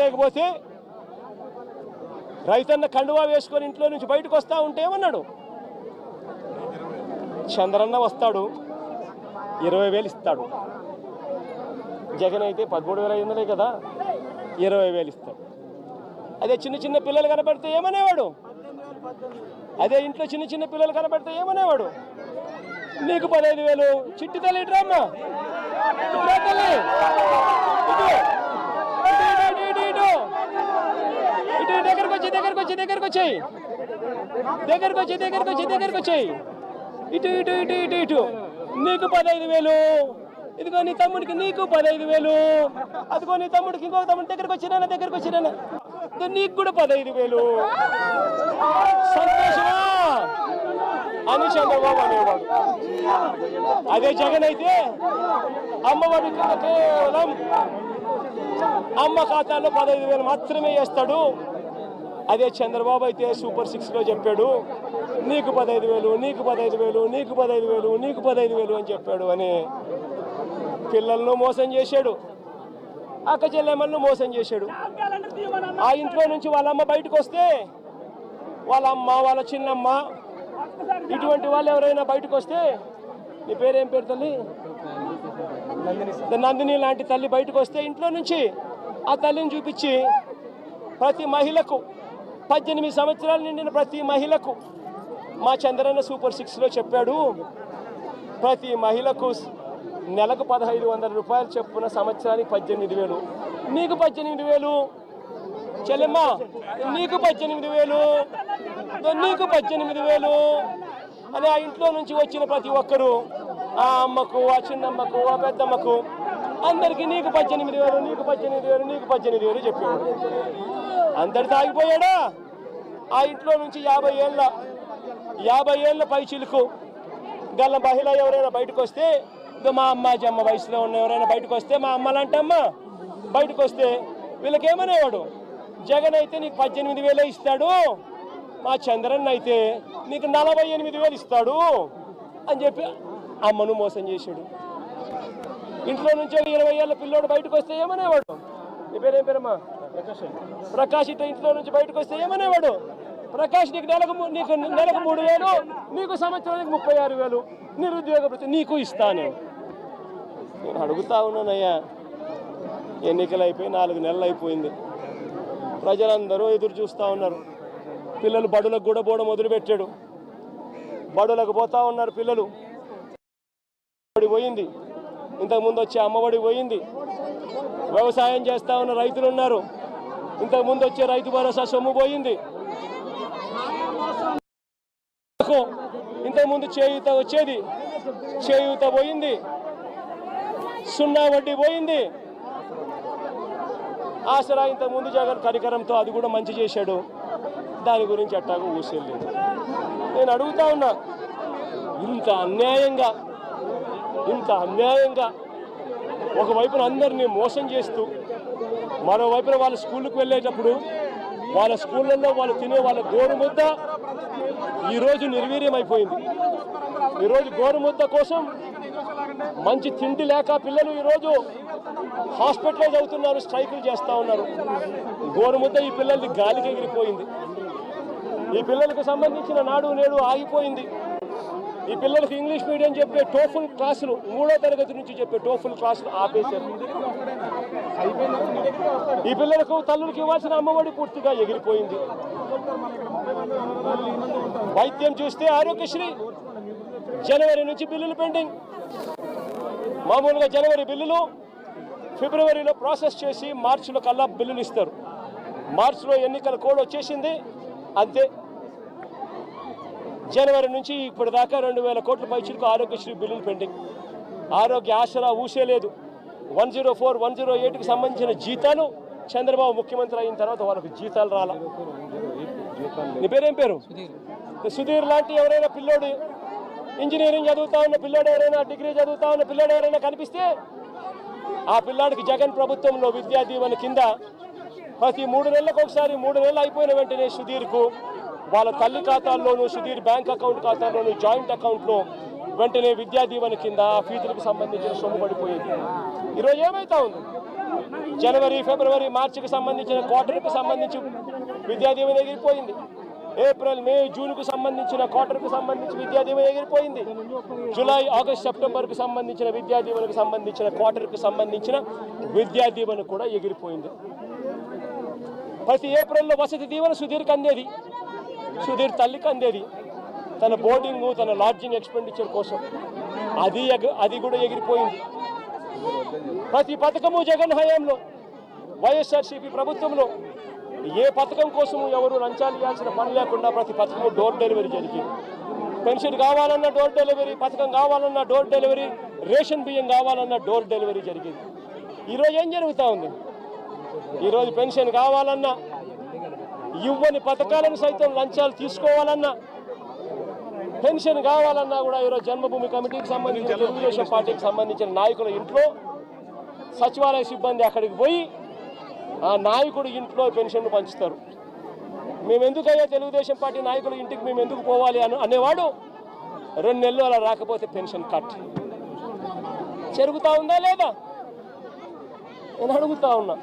లేకపోతే రైతన్న కండువా వేసుకొని ఇంట్లో నుంచి బయటకు వస్తా ఉంటే ఏమన్నాడు? చంద్రన్న వస్తాడు ఇరవై వేలు ఇస్తాడు. జగన్ అయితే పదమూడు వేల ఐదు వందలే కదా ఇరవై వేలు ఇస్తాడు. అదే చిన్న చిన్న పిల్లలు కనబడితే ఏమనేవాడు? అదే ఇంట్లో చిన్న చిన్న పిల్లలు కనబడితే ఏమనేవాడు? నీకు పదహైదు వేలు చిట్టి తల్లి ఇట్రామ్మా ఇట్రా తల్లి ఇటు. ఇటు, ఇటు, ఇటు, ఇటు. ఇటు దగ్గరకు వచ్చి దగ్గరకు వచ్చి దగ్గరకు వచ్చాయి. దగ్గరకు వచ్చి దగ్గరకు వచ్చి దగ్గరకు వచ్చాయి. ఇటు ఇటు ఇటు ఇటు ఇటు. నీకు పదహైదు వేలు. ఇదిగో నీ తమ్ముడికి నీకు పదహైదు వేలు. అదిగో నీ తమ్ముడికి ఇంకో తమ్ముడి దగ్గరకు వచ్చినా దగ్గరకు వచ్చినా నీకు కూడా పదహైదు వేలు. సంతోషమా? అని చంద్రబాబు అనేవాడు. అదే జగన్ అయితే అమ్మవాడి కేవలం అమ్మ ఖాతాలో పదహైదు వేలు మాత్రమే వేస్తాడు. అదే చంద్రబాబు అయితే సూపర్ సిక్స్లో చెప్పాడు నీకు పదహైదు వేలు నీకు పదహైదు వేలు నీకు పదహైదు వేలు నీకు పదహైదు వేలు అని చెప్పాడు అని పిల్లలను మోసం చేశాడు. అక్క చెల్లెమ్మలను మోసం చేశాడు. ఆ ఇంట్లో నుంచి వాళ్ళ అమ్మ బయటకు వస్తే వాళ్ళ అమ్మ వాళ్ళ చిన్నమ్మ ఇటువంటి వాళ్ళు ఎవరైనా బయటకు వస్తే నీ పేరేం పేరు తల్లి? నందిని లాంటి తల్లి బయటకు వస్తే ఇంట్లో నుంచి ఆ తల్లిని చూపించి ప్రతి మహిళకు పద్దెనిమిది సంవత్సరాలు నిండిన ప్రతి మహిళకు మా చంద్రన్న సూపర్ సిక్స్లో చెప్పాడు ప్రతి మహిళకు నెలకు పదహైదు వందల రూపాయలు చెప్పున సంవత్సరానికి పద్దెనిమిది వేలు. నీకు పద్దెనిమిది వేలు చెల్లెమ్మ నీకు పద్దెనిమిది వేలు నీకు పద్దెనిమిది వేలు. అని ఆ ఇంట్లో నుంచి వచ్చిన ప్రతి ఒక్కరూ ఆ అమ్మకు ఆ చిన్నమ్మకు ఆ పెద్దమ్మకు అందరికీ నీకు పద్దెనిమిది వేలు నీకు పద్దెనిమిది వేలు నీకు పద్దెనిమిది వేలు చెప్పాడు అందరు తాగిపోయాడా ఆ ఇంట్లో నుంచి యాభై ఏళ్ళ యాభై ఏళ్ళ పై చిలుకు గల్ల మహిళ ఎవరైనా బయటకు వస్తే మా అమ్మ జమ్మ వయసులో ఉన్న ఎవరైనా బయటకు వస్తే మా అమ్మ లాంటి అమ్మ బయటకు వస్తే వీళ్ళకి ఏమనేవాడు జగన్ అయితే నీకు పద్దెనిమిది వేలే ఇస్తాడు మా చంద్రన్ అయితే నీకు నలభై ఎనిమిది వేలు ఇస్తాడు అని చెప్పి అమ్మను మోసం చేశాడు. ఇంట్లో నుంచి ఇరవై ఏళ్ళ పిల్లోడు బయటకు వస్తే ఏమనేవాడు? నీ పేరేం పేరమ్మా? ప్రకాష్ ఇట్లా ఇంట్లో నుంచి బయటకు వస్తే ఏమనేవాడు? ప్రకాష్ నీకు నెలకు నీకు నెలకు మూడు వేలు నీకు సంవత్సరానికి ముప్పై ఆరు వేలు నిరుద్యోగ భృతి నీకు ఇస్తాను. నేను అడుగుతా ఉన్నానయ్యా. ఎన్నికలు అయిపోయి నాలుగు నెలలు అయిపోయింది. ప్రజలందరూ ఎదురు చూస్తూ ఉన్నారు. పిల్లలు బడులకు కూడా పోవడం మొదలుపెట్టాడు. బడులకు పోతా ఉన్నారు పిల్లలు. పోయింది. ఇంతకుముందు వచ్చే అమ్మఒడి పోయింది. వ్యవసాయం చేస్తా ఉన్న రైతులు ఉన్నారు. ఇంతకుముందు వచ్చే రైతు భరోసా సొమ్ము పోయింది. ఇంతకుముందు చేయూత వచ్చేది. చేయూత పోయింది. సున్నా వడ్డీ పోయింది. ఆసరా ఇంతకుముందు జగన్ కరికరంతో అది కూడా మంచి చేశాడు. దాని గురించి అట్టాగా ఊసేయలేదు నేను అడుగుతా ఉన్నా ఇంత అన్యాయంగా ఇంత అన్యాయంగా ఒకవైపున అందరినీ మోసం చేస్తూ మరోవైపున వాళ్ళ స్కూళ్ళకు వెళ్ళేటప్పుడు వాళ్ళ స్కూళ్ళల్లో వాళ్ళు తినే వాళ్ళ గోరుముద్ద ఈరోజు నిర్వీర్యం అయిపోయింది ఈరోజు గోరుముద్ద కోసం మంచి తిండి లేక పిల్లలు ఈరోజు హాస్పిటలైజ్ అవుతున్నారు స్ట్రైకులు చేస్తూ ఉన్నారు. గోరుముద్ద ఈ పిల్లలది గాలికి ఎగిరిపోయింది. ఈ పిల్లలకు సంబంధించిన నాడు నేడు ఆగిపోయింది. ఈ పిల్లలకు ఇంగ్లీష్ మీడియం చెప్పే టోఫుల్ క్లాసులు మూడో తరగతి నుంచి చెప్పే టోఫుల్ క్లాసులు ఆపేశారు. ఈ పిల్లలకు తల్లులకు ఇవ్వాల్సిన అమ్మఒడి పూర్తిగా ఎగిరిపోయింది. వైద్యం చూస్తే ఆరోగ్యశ్రీ. జనవరి నుంచి బిల్లులు పెండింగ్. మామూలుగా జనవరి బిల్లులు ఫిబ్రవరిలో ప్రాసెస్ చేసి మార్చిలో కల్లా బిల్లులు ఇస్తారు. మార్చిలో ఎన్నికల కోడ్ వచ్చేసింది. అంతే. జనవరి నుంచి ఇప్పటిదాకా రెండు వేల కోట్ల పైచులకు ఆరోగ్యశ్రీ బిల్లులు పెండింగ్. ఆరోగ్య ఆసరా ఊసే లేదు. One zero four one zero ఎయిట్కి సంబంధించిన జీతాలు చంద్రబాబు ముఖ్యమంత్రి అయిన తర్వాత వాళ్ళకి జీతాలు రాల. నీ పేరేం పేరు? సుధీర్. లాంటి ఎవరైనా పిల్లోడు ఇంజనీరింగ్ చదువుతా ఉన్న పిల్లోడు ఎవరైనా డిగ్రీ చదువుతా ఉన్న పిల్లోడు ఎవరైనా కనిపిస్తే ఆ పిల్లాడికి జగన్ ప్రభుత్వంలో విద్యా దీవెన కింద ప్రతి మూడు నెలలకు ఒకసారి మూడు నెలలు అయిపోయిన వెంటనే సుధీర్కు వాళ్ళ తల్లి ఖాతాల్లోనూ సుధీర్ బ్యాంక్ అకౌంట్ ఖాతాల్లోనూ జాయింట్ అకౌంట్లో వెంటనే విద్యా దీవెన కింద ఫీజులకు సంబంధించిన సొమ్ము పడిపోయేది. ఈరోజు ఏమైతా ఉంది? జనవరి ఫిబ్రవరి మార్చికి సంబంధించిన క్వార్టర్కి సంబంధించి విద్యా దీవెన ఎగిరిపోయింది. ఏప్రిల్ మే జూన్కు సంబంధించిన క్వార్టర్కు సంబంధించి విద్యా దీవెన ఎగిరిపోయింది. జూలై ఆగస్ట్ సెప్టెంబర్కి సంబంధించిన విద్యా దీవెనకు సంబంధించిన క్వార్టర్కు సంబంధించిన విద్యా దీవెన కూడా ఎగిరిపోయింది. ప్రతి ఏప్రిల్లో వసతి దీవెన సుధీర్కి అందేది. సుధీర్ తల్లికి అందేది తన బోర్డింగ్ తన లాడ్జింగ్ ఎక్స్పెండిచర్ కోసం. అది అది కూడా ఎగిరిపోయింది. ప్రతి పథకము జగన్ హయాంలో వైఎస్ఆర్సీపీ ప్రభుత్వంలో. ఏ పథకం కోసము ఎవరు లంచాలు ఇవ్వాల్సిన పని లేకుండా ప్రతి పథకము డోర్ డెలివరీ జరిగింది. పెన్షన్ కావాలన్నా డోర్ డెలివరీ పథకం కావాలన్నా డోర్ డెలివరీ రేషన్ బియ్యం కావాలన్నా డోర్ డెలివరీ జరిగింది. ఈరోజు ఏం జరుగుతూ ఉంది? ఈరోజు పెన్షన్ కావాలన్నా ఇవ్వని పథకాలను సైతం లంచాలు తీసుకోవాలన్నా పెన్షన్ కావాలన్నా కూడా ఈరోజు జన్మభూమి కమిటీకి సంబంధించిన తెలుగుదేశం పార్టీకి సంబంధించిన నాయకుల ఇంట్లో సచివాలయ సిబ్బంది అక్కడికి పోయి ఆ నాయకుడు ఇంట్లో పెన్షన్ను పంచుతారు. మేము ఎందుకయ్యా తెలుగుదేశం పార్టీ నాయకుల ఇంటికి మేము ఎందుకు పోవాలి అని అనేవాడు రెండు నెలలు అలా రాకపోతే పెన్షన్ కట్. జరుగుతూ ఉందా లేదా? నేను అడుగుతా ఉన్నా.